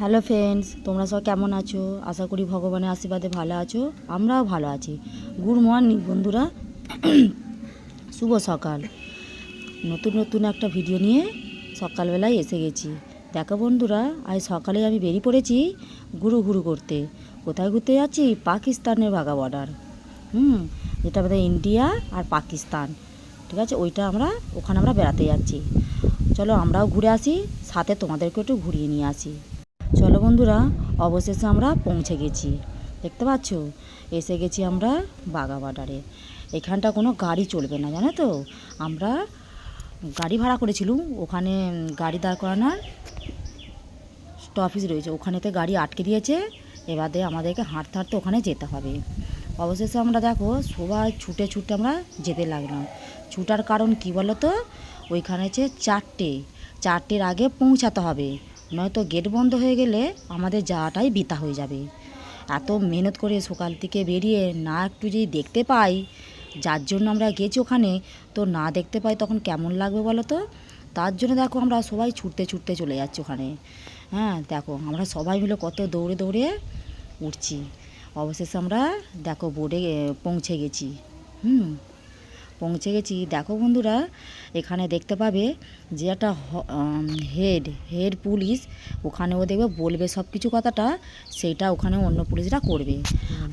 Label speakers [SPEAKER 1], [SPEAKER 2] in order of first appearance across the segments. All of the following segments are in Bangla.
[SPEAKER 1] হ্যালো ফ্রেন্ডস, তোমরা সব কেমন আছো? আশা করি ভগবানের আশীর্বাদে ভালো আছো। আমরাও ভালো আছি। গুড মর্নিং বন্ধুরা। শুভ সকাল। নতুন নতুন একটা ভিডিও নিয়ে সকালবেলায় এসে গেছি। দেখো বন্ধুরা, আজ সকালে আমি বেরিয়ে পড়েছি ঘুরু ঘুরু করতে। কোথায় ঘুরতে যাচ্ছি? পাকিস্তানের ভাগা বর্ডার হুম, যেটা আমাদের ইন্ডিয়া আর পাকিস্তান। ঠিক আছে, ওইটা আমরা, ওখানে আমরা বেড়াতে যাচ্ছি। চলো আমরাও ঘুরে আসি, সাথে তোমাদেরকে একটু ঘুরিয়ে নিয়ে আসি। বন্ধুরা, অবশেষে আমরা পৌঁছে গেছি। দেখতে পাচ্ছ? এসে গেছি আমরা বাগা বার্ডারে এখানটা কোনো গাড়ি চলবে না, জানো তো? আমরা গাড়ি ভাড়া করেছিলাম। ওখানে গাড়ি দাঁড় করানোর স্টপেজ রয়েছে। ওখানেতে গাড়ি আটকে দিয়েছে। এবারে আমাদেরকে হাঁটতে হাঁটতে ওখানে যেতে হবে। অবশেষে আমরা দেখো, সবাই ছুটে ছুটে আমরা যেতে লাগলাম। ছুটার কারণ কি বলো তো ওইখানে হচ্ছে চারটে, চারটের আগে পৌঁছাতে হবে। নয়তো গেট বন্ধ হয়ে গেলে আমাদের যাওয়াটাই বৃথা হয়ে যাবে। এত মেহনত করে সকাল থেকে বেরিয়ে না একটু যদি দেখতে পাই, যার জন্য আমরা গেছি ওখানে, তো না দেখতে পাই তখন কেমন লাগবে বলো তো? তার জন্য দেখো আমরা সবাই ছুটতে ছুটতে চলে যাচ্ছি ওখানে। হ্যাঁ দেখো আমরা সবাই মিলে কত দৌড়ে দৌড়ে উঠছি। অবশেষে আমরা, দেখো বোর্ডে পৌঁছে গেছি। হুম পৌঁছে গেছি। দেখো বন্ধুরা এখানে দেখতে পাবে যে একটা হেড হেড পুলিশ ওখানে ও দেখবে বলবে সব কিছু কথাটা সেইটা ওখানে অন্য পুলিশরা করবে।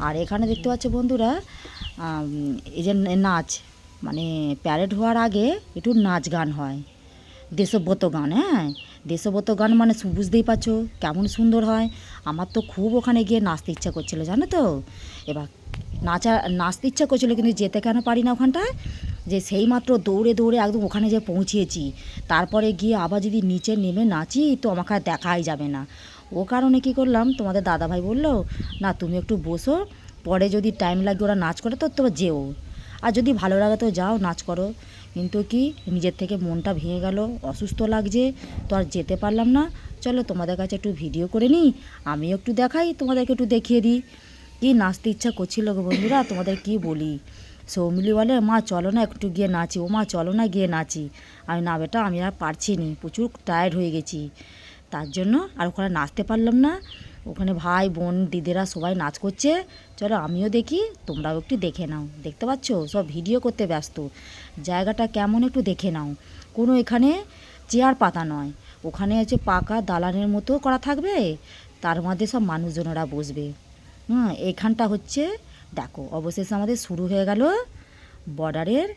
[SPEAKER 1] আর এখানে দেখতে পাচ্ছ বন্ধুরা এই যে নাচ মানে প্যারেড হওয়ার আগে একটু নাচ গান হয়। দেশব্রত গান হ্যাঁ? দেশব্রত গান মানে বুঝতেই পারছ কেমন সুন্দর হয়। আমার তো খুব ওখানে গিয়ে নাচতে ইচ্ছা করছিল জানো তো? এবার নাচা, নাচতে ইচ্ছা করছিল কিন্তু যেতে কেন পারি না ওখানটায়? যে সেই মাত্র দৌড়ে দৌড়ে একদম ওখানে যে পৌঁছিয়েছি তারপরে গিয়ে আবার যদি নিচে নেমে নাচি, তো আমাকে আর দেখাই যাবে না। ও কারণে কি করলাম, তোমাদের দাদাভাই বলল, না, তুমি একটু বসো, পরে যদি টাইম লাগে ওরা নাচ করে, তো তো যেও। আর যদি ভালো লাগে তো যাও, নাচ করো। কিন্তু কি, নিজের থেকে মনটা ভেঙে গেল, অসুস্থ লাগছে, তো আর যেতে পারলাম না। চলো তোমাদের কাছে একটু ভিডিও করে নিই, আমিও একটু দেখাই, তোমাদেরকে একটু দেখিয়ে দিই। কি নাচতে ইচ্ছা করছিল গো বন্ধুরা? তোমাদের কি বলি? সৌমিলি বলে, মা, চলো না একটু গিয়ে নাচি। ও মা, চলো না গিয়ে নাচি। আমি, না বেটা, আমি আর পারছি নি। প্রচুর টায়ার্ড হয়ে গেছি। তার জন্য আর ওখানে নাচতে পারলাম না। ওখানে ভাই, বোন, দিদিরা সবাই নাচ করছে। চলো আমিও দেখি, তোমরাও একটু দেখে নাও। দেখতে পাচ্ছ? সব ভিডিও করতে ব্যস্ত। জায়গাটা কেমন একটু দেখে নাও। কোনো এখানে চেয়ার পাতা নয়। ওখানে হচ্ছে পাকা দালানের মতো করা থাকবে। তার মধ্যে সব মানুষজনেরা বসবে। হুম এইখানটা হচ্ছে, দেখো, অবশেষে আমাদের শুরু হয়ে গেল বর্ডারের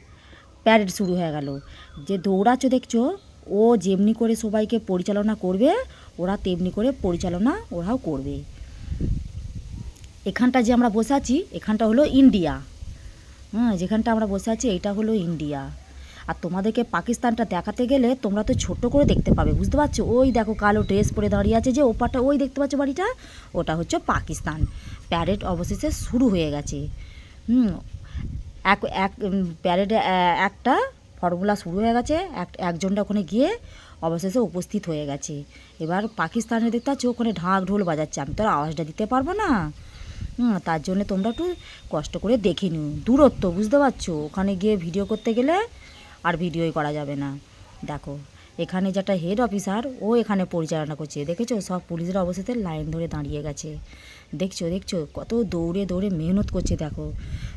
[SPEAKER 1] প্যারেড শুরু হয়ে গেল। যে দৌড়াচ্ছ, দেখছ, ও যেমনি করে সবাইকে পরিচালনা করবে, ওরা তেমনি করে পরিচালনা ওরাও করবে। এখানটা যে আমরা বসে আছি, এখানটা হলো ইন্ডিয়া। হ্যাঁ যেখানটা আমরা বসে আছি এটা হলো ইন্ডিয়া। আর তোমাদেরকে পাকিস্তানটা দেখাতে গেলে তোমরা তো ছোট করে দেখতে পাবে, বুঝতে পারছ? ওই দেখো কালো ড্রেস পরে দাঁড়িয়ে আছে যে ওপারটা ওই দেখতে পাচ্ছ বাড়িটা? ওটা হচ্ছে পাকিস্তান। প্যারেড অবশেষে শুরু হয়ে গেছে। হুম, এক এক প্যারেডে একটা ফর্মুলা শুরু হয়ে গেছে, এক, একজনটা ওখানে গিয়ে অবশেষে উপস্থিত হয়ে গেছে। এবার পাকিস্তানে দেখতে পাচ্ছ ওখানে ঢাক ঢোল বাজাচ্ছে, আমি তো আর আওয়াজটা দিতে পারব না। হুম, তার জন্য তোমরা একটু কষ্ট করে দেখে নিও। দূরত্ব, বুঝতে পারছ? ওখানে গিয়ে ভিডিও করতে গেলে আর ভিডিওই করা যাবে না। দেখো, এখানে যেটা হেড অফিসার ও এখানে পরিচালনা করছে। দেখেছ? সব পুলিশরা অবশেষে লাইন ধরে দাঁড়িয়ে গেছে। দেখছ দেখছ? কত দৌড়ে দৌড়ে মেহনত করছে, দেখো।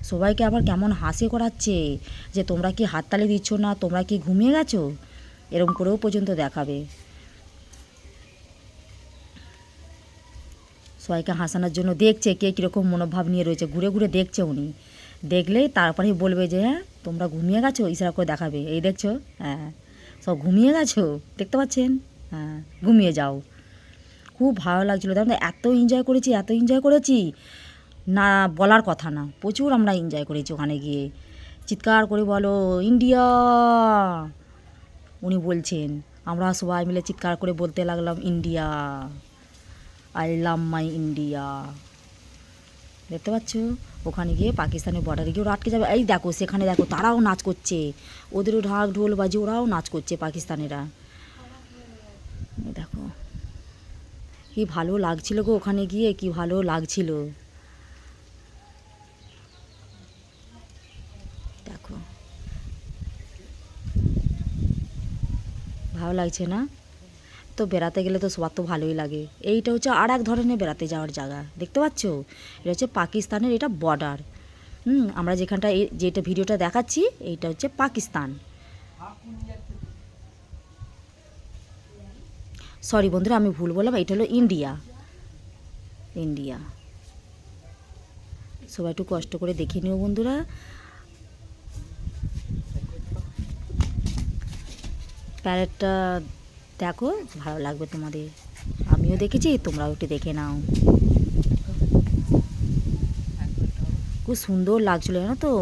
[SPEAKER 1] সবাইকে আবার কেমন হাসি করাচ্ছে যে, তোমরা কি হাততালি দিচ্ছ না? তোমরা কি ঘুমিয়ে গেছো? এরকম করেও পর্যন্ত দেখাবে। সবাইকে হাসানোর জন্য দেখছে কে কীরকম মনোভাব নিয়ে রয়েছে। ঘুরে ঘুরে দেখছে উনি। দেখলেই তারপরেই বলবে যে হ্যাঁ তোমরা ঘুমিয়ে গেছো? ইশারা করে দেখাবে। এই দেখছ? হ্যাঁ। সব ঘুমিয়ে গেছো? দেখতে পাচ্ছেন? হ্যাঁ ঘুমিয়ে যাও। খুব ভালো লাগছিল। দেখো এত এনজয় করেছি, এত এনজয় করেছি। না, বলার কথা না। প্রচুর আমরা এনজয় করেছি ওখানে গিয়ে। চিৎকার করে বলো, ইন্ডিয়া! উনি বলছেন। আমরা সবাই মিলে চিৎকার করে বলতে লাগলাম, India! I love my India দেখতে পাচ্ছ? ওখানে গিয়ে পাকিস্তানের বর্ডারে গিয়ে ওরা আটকে যাবে। এই দেখো, সেখানে দেখো, তারাও নাচ করছে। ওদেরও ঢাক ঢোল বাজে, ওরাও নাচ করছে পাকিস্তানেরা। দেখো, কি ভালো লাগছিল গো ওখানে গিয়ে, কি ভালো লাগছিল। দেখো। ভালো লাগছে না? তো বেড়াতে গেলে তো সবার তো ভালোই লাগে। এইটা হচ্ছে আর এক ধরনের বেড়াতে যাওয়ার জায়গা। দেখতে পাচ্ছ? এটা হচ্ছে পাকিস্তানের এটা বর্ডার হুম, আমরা যেখানটা যেটা ভিডিওটা দেখাচ্ছি, এইটা হচ্ছে পাকিস্তান। সরি বন্ধুরা, আমি ভুল বললাম, এটা হলো ইন্ডিয়া। ইন্ডিয়া। সবাই একটু কষ্ট করে দেখে নিও বন্ধুরা। প্যারেটটা দেখো, ভালো লাগবে তোমাদের। আমিও দেখেছি, তোমরাও একটু দেখে নাও। খুব সুন্দর লাগছিল, জানো তো?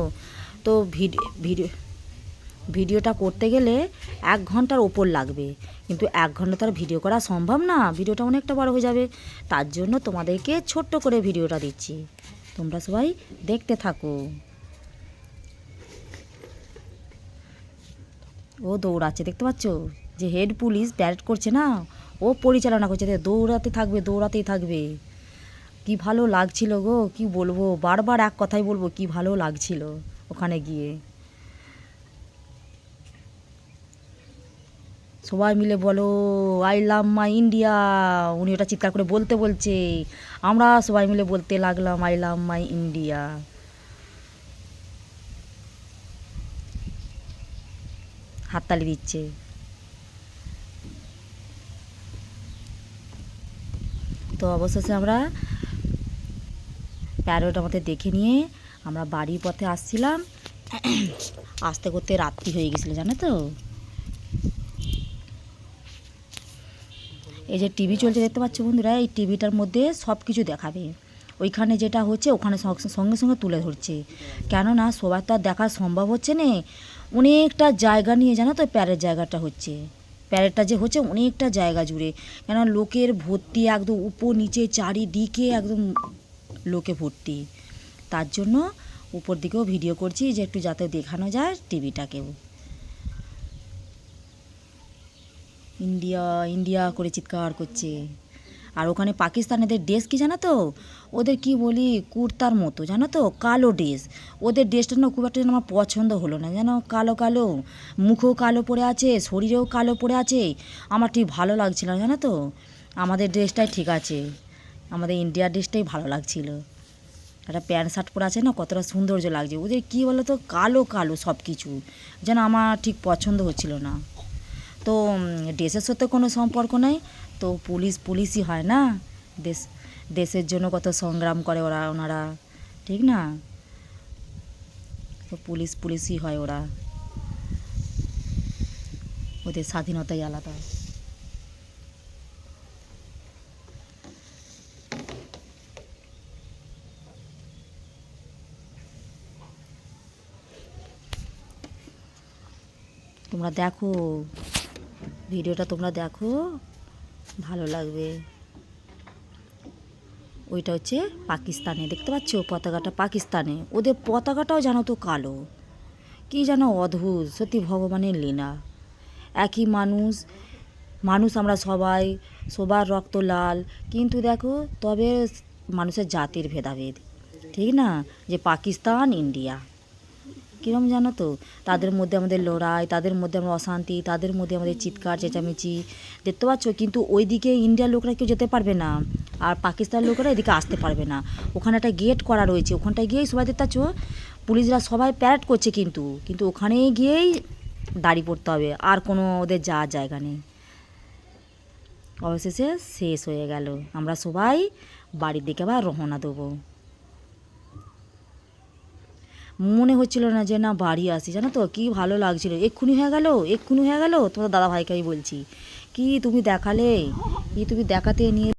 [SPEAKER 1] তো ভিডিও ভিডিও ভিডিওটা করতে গেলে এক ঘণ্টার ওপর লাগবে। কিন্তু এক ঘণ্টা তো আর ভিডিও করা সম্ভব না, ভিডিওটা অনেকটা বড় হয়ে যাবে। তার জন্য তোমাদেরকে ছোট্ট করে ভিডিওটা দিচ্ছি। তোমরা সবাই দেখতে থাকো। ও দৌড়াচ্ছে, দেখতে পাচ্ছ? যে হেড পুলিশ প্যারেড করছে না, ও পরিচালনা করছে দৌড়াতে থাকবে, দৌড়াতেই থাকবে। কি ভালো লাগছিল গো, কি বলব? বারবার এক কথাই বলব, কি ভালো লাগছিল ওখানে গিয়ে। সবাই মিলে বলো আই লাভ মাই ইন্ডিয়া উনি ওটা চিৎকার করে বলতে বলছে। আমরা সবাই মিলে বলতে লাগলাম আই লাভ মাই ইন্ডিয়া হাততালি দিচ্ছে। তো অবশেষে আমরা প্যারোট আমাদের দেখে নিয়ে আমরা বাড়ির পথে আসছিলাম। আসতে করতে রাত্রি হয়ে গেছিল, জানো তো? এই যে টিভি চলছে, দেখতে পাচ্ছ বন্ধুরা, এই টিভিটার মধ্যে সব কিছু দেখাবে। ওইখানে যেটা হচ্ছে, ওখানে সঙ্গে সঙ্গে তুলে ধরছে। কেননা সবার তো আর দেখা সম্ভব হচ্ছে না। অনেকটা জায়গা নিয়ে, জানো তো প্যারের জায়গাটা হচ্ছে। প্যারেডটা যে হচ্ছে অনেকটা জায়গা জুড়ে। কেন লোকের ভর্তি একদম উপর নিচে চারিদিকে একদম লোকে ভর্তি। তার জন্য উপর দিকেও ভিডিও করছি যে একটু যাতে দেখানো যায় টিভিটাকেও। ইন্ডিয়া ইন্ডিয়া করে চিৎকার করছে। আর ওখানে পাকিস্তানিদের ড্রেস কি জানো তো? ওদের কি বলি, কুর্তার মতো, জানো তো? কালো ড্রেস। ওদের ড্রেসটা না খুব একটা আমার পছন্দ হলো না যেন কালো কালো। মুখও কালো পড়ে আছে, শরীরেও কালো পড়ে আছে। আমার ঠিক ভালো লাগছিল না, জানো তো? আমাদের ড্রেসটাই ঠিক আছে। আমাদের ইন্ডিয়ার ড্রেসটাই ভালো লাগছিল। একটা প্যান্ট শার্ট পরে আছে না, কতটা সৌন্দর্য লাগছে। ওদের কী বলো তো, কালো কালো সব কিছু। যেন আমার ঠিক পছন্দ হচ্ছিল না। তো ড্রেসের সাথে কোনো সম্পর্ক নেই। তো পুলিশ, পুলিশই হয় না? দেশ, দেশের জন্য কত সংগ্রাম করে ওরা, ওনারা, ঠিক না? তো পুলিশ, পুলিশই হয় ওরা। ওদের স্বাধীনতাই আলাদা। তোমরা দেখো, ভিডিওটা তোমরা দেখো। ভালো লাগবে। ওইটা হচ্ছে পাকিস্তানে। দেখতে পাচ্ছ পতাকাটা পাকিস্তানে। ওদের পতাকাটাও জানো তো কালো। কি যেন অদ্ভুত। সত্যি ভগবানের লীলা। একই মানুষ। মানুষ আমরা সবাই। সবার রক্ত লাল। কিন্তু দেখো, তবে মানুষের জাতির ভেদাভেদ। ঠিক না? যে পাকিস্তান, ইন্ডিয়া। কীরকম জানো তো? তাদের মধ্যে আমাদের লড়াই, তাদের মধ্যে আমরা অশান্তি, তাদের মধ্যে আমাদের চিৎকার, চেঁচামেচি। দেখতে পাচ্ছ? কিন্তু ওইদিকে ইন্ডিয়ার লোকরা কেউ যেতে পারবে না। আর পাকিস্তান লোকেরা এদিকে আসতে পারবে না। ওখানে একটা গেট করা রয়েছে। ওখানটায় গিয়েই সবাই দেখতে পাচ্ছ? পুলিশরা সবাই প্যারেড করছে কিন্তু। কিন্তু ওখানে গিয়েই দাঁড়িয়ে পড়তে হবে। আর কোনো ওদের যাওয়ার জায়গা নেই। অবশেষে শেষ হয়ে গেল। আমরা সবাই বাড়ির দিকে আবার রওনা দেবো। মনে হচ্ছিল না যে, না, বাড়ি আসি। জানো তো, কী ভালো লাগছিল। এক্ষুনি হয়ে গেলো, এক্ষুনি হয়ে গেলো, তোমার দাদা ভাইকে আমি বলছি। কি তুমি দেখালে? কি তুমি দেখাতে নিয়ে